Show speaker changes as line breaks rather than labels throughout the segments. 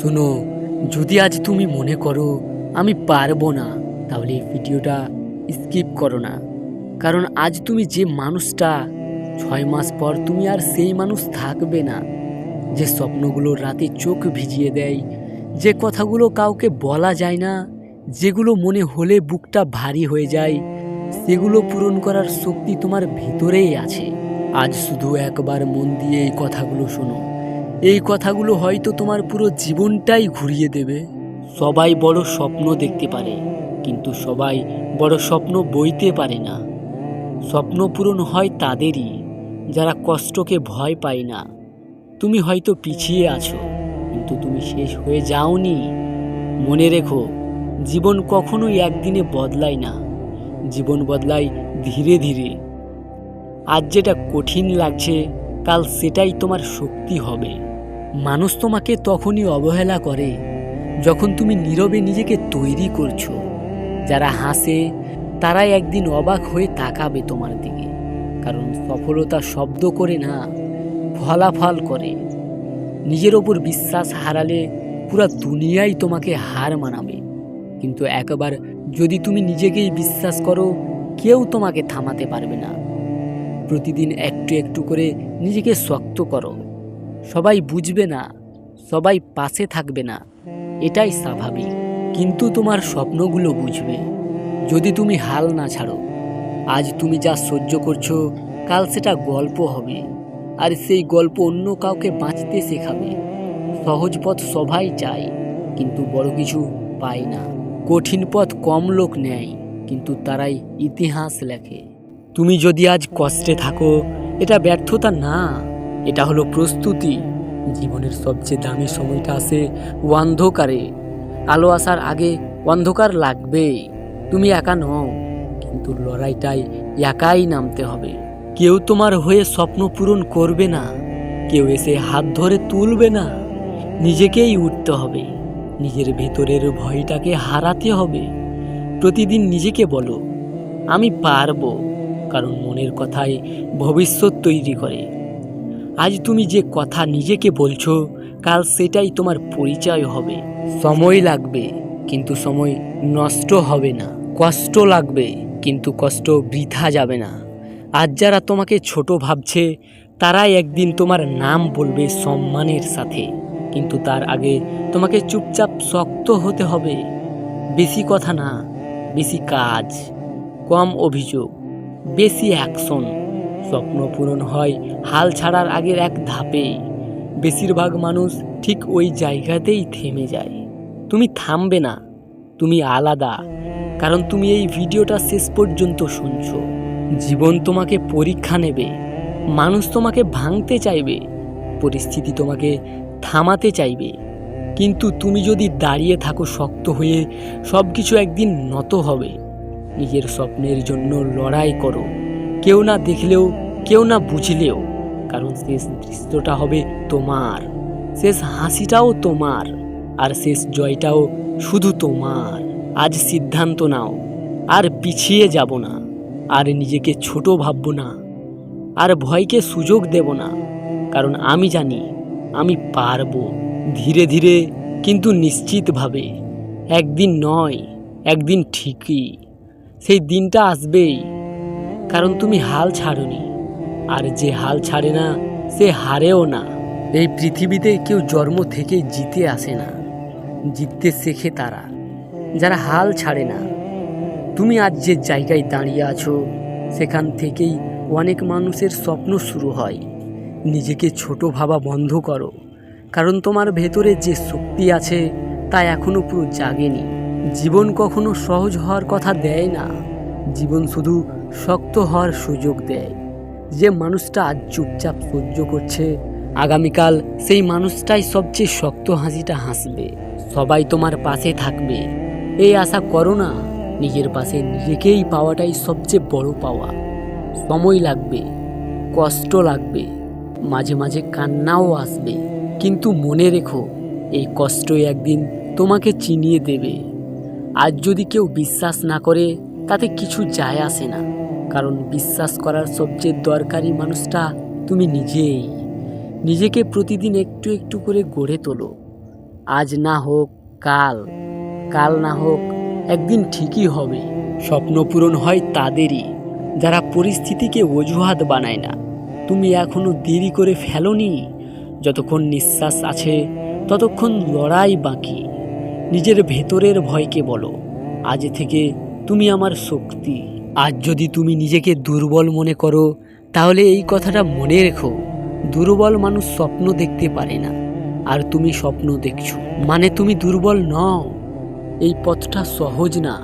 শোনো, যদি আজ তুমি মনে করো আমি পারব না, তাহলে এই ভিডিওটা স্কিপ করো না। কারণ আজ তুমি যে মানুষটা, ছয় মাস পর তুমি আর সেই মানুষ থাকবে না। যে স্বপ্নগুলো রাতে চোখ ভিজিয়ে দেয়, যে কথাগুলো কাউকে বলা যায় না, যেগুলো মনে হলে বুকটা ভারী হয়ে যায়, সেগুলো পূরণ করার শক্তি তোমার ভিতরেই আছে। আজ শুধু একবার মন দিয়ে এই কথাগুলো শোনো। এই কথাগুলো হয়তো তোমার পুরো জীবনটাই ঘুরিয়ে দেবে। সবাই বড় স্বপ্ন দেখতে পারে, কিন্তু সবাই বড় স্বপ্ন বইতে পারে না। স্বপ্ন পূরণ হয় তাদেরই, যারা কষ্টকে ভয় পায় না। তুমি হয়তো পিছিয়ে আছো, কিন্তু তুমি শেষ হয়ে যাওনি। মনে রেখো, জীবন কখনোই একদিনে বদলায় না। জীবন বদলায় ধীরে ধীরে। আজ যেটা কঠিন লাগছে, কাল সেটাই তোমার শক্তি হবে। মানুষ তোমাকে তখনই অবহেলা করে যখন তুমি নীরবে নিজেকে তৈরি করছ। যারা হাসে, তারাই একদিন অবাক হয়ে তাকাবে তোমার দিকে। কারণ সফলতা শব্দ করে না, ফলাফল করে। নিজের ওপর বিশ্বাস হারালে পুরো দুনিয়াই তোমাকে হার মানাবে। কিন্তু একবার যদি তুমি নিজেকেই বিশ্বাস করো, কেউ তোমাকে থামাতে পারবে না। প্রতিদিন একটু একটু করে নিজেকে শক্ত করো। সবাই বুঝবে না, সবাই পাশে থাকবে না, এটাই স্বাভাবিক। কিন্তু তোমার স্বপ্নগুলো বুঝবে। যদি তুমি হাল না ছাড়ো, আজ তুমি যা সহ্য করছ, কাল সেটা গল্প হবে। আর সেই গল্প অন্য কাউকে বাঁচতে শেখাবে। সহজ পথ সবাই চায়, কিন্তু বড় কিছু পায় না। কঠিন পথ কম লোক নেয়, কিন্তু তারাই ইতিহাস লেখে। তুমি যদি আজ কষ্টে থাকো, এটা ব্যর্থতা না। এটা হলো প্রস্তুতি। জীবনের সবচেয়ে দামি সময়টা আসে অন্ধকারে। আলো আসার আগে অন্ধকার লাগবে। তুমি একা নও, কিন্তু লড়াইটাই একাই নামতে হবে। কেউ তোমার হয়ে স্বপ্ন পূরণ করবে না। কেউ এসে হাত ধরে তুলবে না। নিজেকেই উঠতে হবে। নিজের ভেতরের ভয়টাকে হারাতে হবে। প্রতিদিন নিজেকে বলো, আমি পারব। কারণ মনের কথাই ভবিষ্যৎ তৈরি করে। আজ তুমি যে কথা নিজেকে বলছো, কাল সেটাই তোমার পরিচয় হবে। সময় লাগবে, কিন্তু সময় নষ্ট হবে না। কষ্ট লাগবে, কিন্তু কষ্ট বৃথা যাবে না। আজ যারা তোমাকে ছোট ভাবছে, তারাই একদিন তোমার নাম বলবে সম্মানের সাথে। কিন্তু তার আগে তোমাকে চুপচাপ শক্ত হতে হবে। বেশি কথা না, বেশি কাজ, কম অভিযোগ, বেশি অ্যাকশন। স্বপ্ন পূরণ হয় হাল ছাড়ার আগের এক ধাপে। বেশিরভাগ মানুষ ঠিক ওই জায়গাতেই থেমে যায়। তুমি থামবে না, তুমি আলাদা, কারণ তুমি এই ভিডিওটা শেষ পর্যন্ত শুনছো। জীবন তোমাকে পরীক্ষা নেবে, মানুষ তোমাকে ভাঙতে চাইবে, পরিস্থিতি তোমাকে থামাতে চাইবে। কিন্তু তুমি যদি দাঁড়িয়ে থাকো শক্ত হয়ে সব কিছু একদিন নত হবে। নিজের স্বপ্নের জন্য লড়াই করো। কেউ না দেখলেও, কেউ না বুঝলেও, কারণ শেষ দৃশ্যটা হবে তোমার। শেষ হাসিটাও তোমার, আর শেষ জয়টাও শুধু তোমার। আজ সিদ্ধান্ত নাও, আর পিছিয়ে যাব না, আর নিজেকে ছোট ভাববো না, আর ভয়কে সুযোগ দেব না, কারণ আমি জানি, আমি পারব ধীরে ধীরে, কিন্তু নিশ্চিতভাবে। একদিন নয়, একদিন ঠিকই। সেই দিনটা আসবেই। কারণ তুমি হাল ছাড়নি। আর যে হাল ছাড়ে না, সে হারেও না। এই পৃথিবীতে কেউ জন্ম থেকে জিতে আসে না। জিততে শেখে তারা, যারা হাল ছাড়ে না। তুমি আজ যে জায়গায় দাঁড়িয়ে আছো, সেখান থেকেই অনেক মানুষের স্বপ্ন শুরু হয়। নিজেকে ছোট ভাবা বন্ধ করো, কারণ তোমার ভেতরে যে শক্তি আছে, তা এখনও পুরো জাগেনি। জীবন কখনো সহজ হওয়ার কথা দেয় না। জীবন শুধু শক্ত হওয়ার সুযোগ দেয়। যে মানুষটা আজ চুপচাপ সহ্য করছে, আগামীকাল সেই মানুষটাই সবচেয়ে শক্ত হাসিটা হাসবে। সবাই তোমার পাশে থাকবে। এই আশা করো না, নিজের পাশে নিজেকেই পাওয়াটাই সবচেয়ে বড় পাওয়া। সময় লাগবে, কষ্ট লাগবে, মাঝে মাঝে কান্নাও আসবে। কিন্তু মনে রেখো, এই কষ্টই একদিন তোমাকে চিনিয়ে দেবে। আজ যদি কেউ বিশ্বাস না করে তাতে কিছু যায় আসে না। কারণ বিশ্বাস করার সবচেয়ে দরকারি মানুষটা তুমি নিজেই। নিজেকে প্রতিদিন একটু একটু করে গড়ে তোলো। আজ না হোক কাল কাল না হোক একদিন ঠিকই হবে। স্বপ্ন পূরণ হয় তাদেরই, যারা পরিস্থিতিকে অজুহাত বানায় না। তুমি এখনও দেরি করে ফেলোনি? যতক্ষণ নিঃশ্বাস আছে, ততক্ষণ লড়াই বাকি। নিজের ভেতরের ভয়কে বলো। আজ থেকে তুমি আমার শক্তি। আজ যদি তুমি নিজেকে দুর্বল মনে করো, তাহলে এই কথাটা মনে রেখো। দুর্বল মানুষ স্বপ্ন দেখতে পারে না, আর তুমি স্বপ্ন দেখছ। মানে তুমি দুর্বল নও। এই পথটা সহজ না,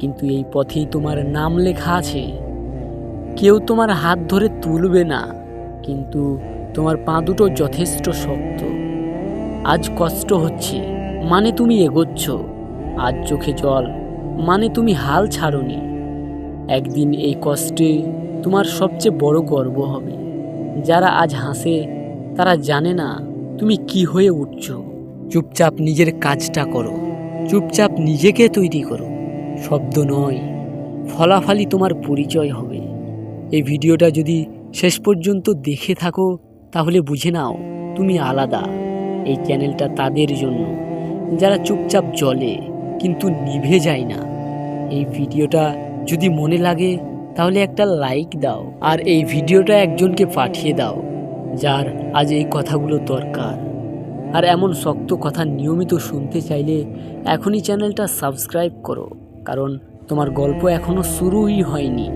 কিন্তু এই পথেই তোমার নাম লেখা আছে। কেউ তোমার হাত ধরে তুলবে না, কিন্তু তোমার পা দুটো যথেষ্ট শক্ত। আজ কষ্ট হচ্ছে মানে তুমি এগোচ্ছ। আজ চোখে জল মানে তুমি হাল ছাড়নি। একদিন এই কষ্টে তোমার সবচেয়ে বড় গর্ব হবে। যারা আজ হাসে, তারা জানে না তুমি কি হয়ে উঠছ। চুপচাপ নিজের কাজটা করো। চুপচাপ নিজেকে তৈরি করো। শব্দ নয়, ফলাফলই তোমার পরিচয় হবে। এই ভিডিওটা যদি শেষ পর্যন্ত দেখে থাকো, তাহলে বুঝে নাও তুমি আলাদা। এই চ্যানেলটা তাদের জন্য। যারা চুপচাপ জ্বলে কিন্তু নিভে যায় না। এই ভিডিওটা যদি মনে লাগে, তাহলে একটা লাইক দাও আর এই ভিডিওটা একজনকে পাঠিয়ে দাও, যার আজ এই কথাগুলো দরকার। আর এমন শক্ত কথা নিয়মিত শুনতে চাইলে এখনই চ্যানেলটা সাবস্ক্রাইব করো, কারণ তোমার গল্প এখনও শুরুই হয়নি।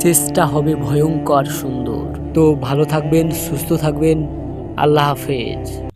শেষটা হবে ভয়ঙ্কর সুন্দর। তো ভালো থাকবেন, সুস্থ থাকবেন। আল্লাহ হাফেজ।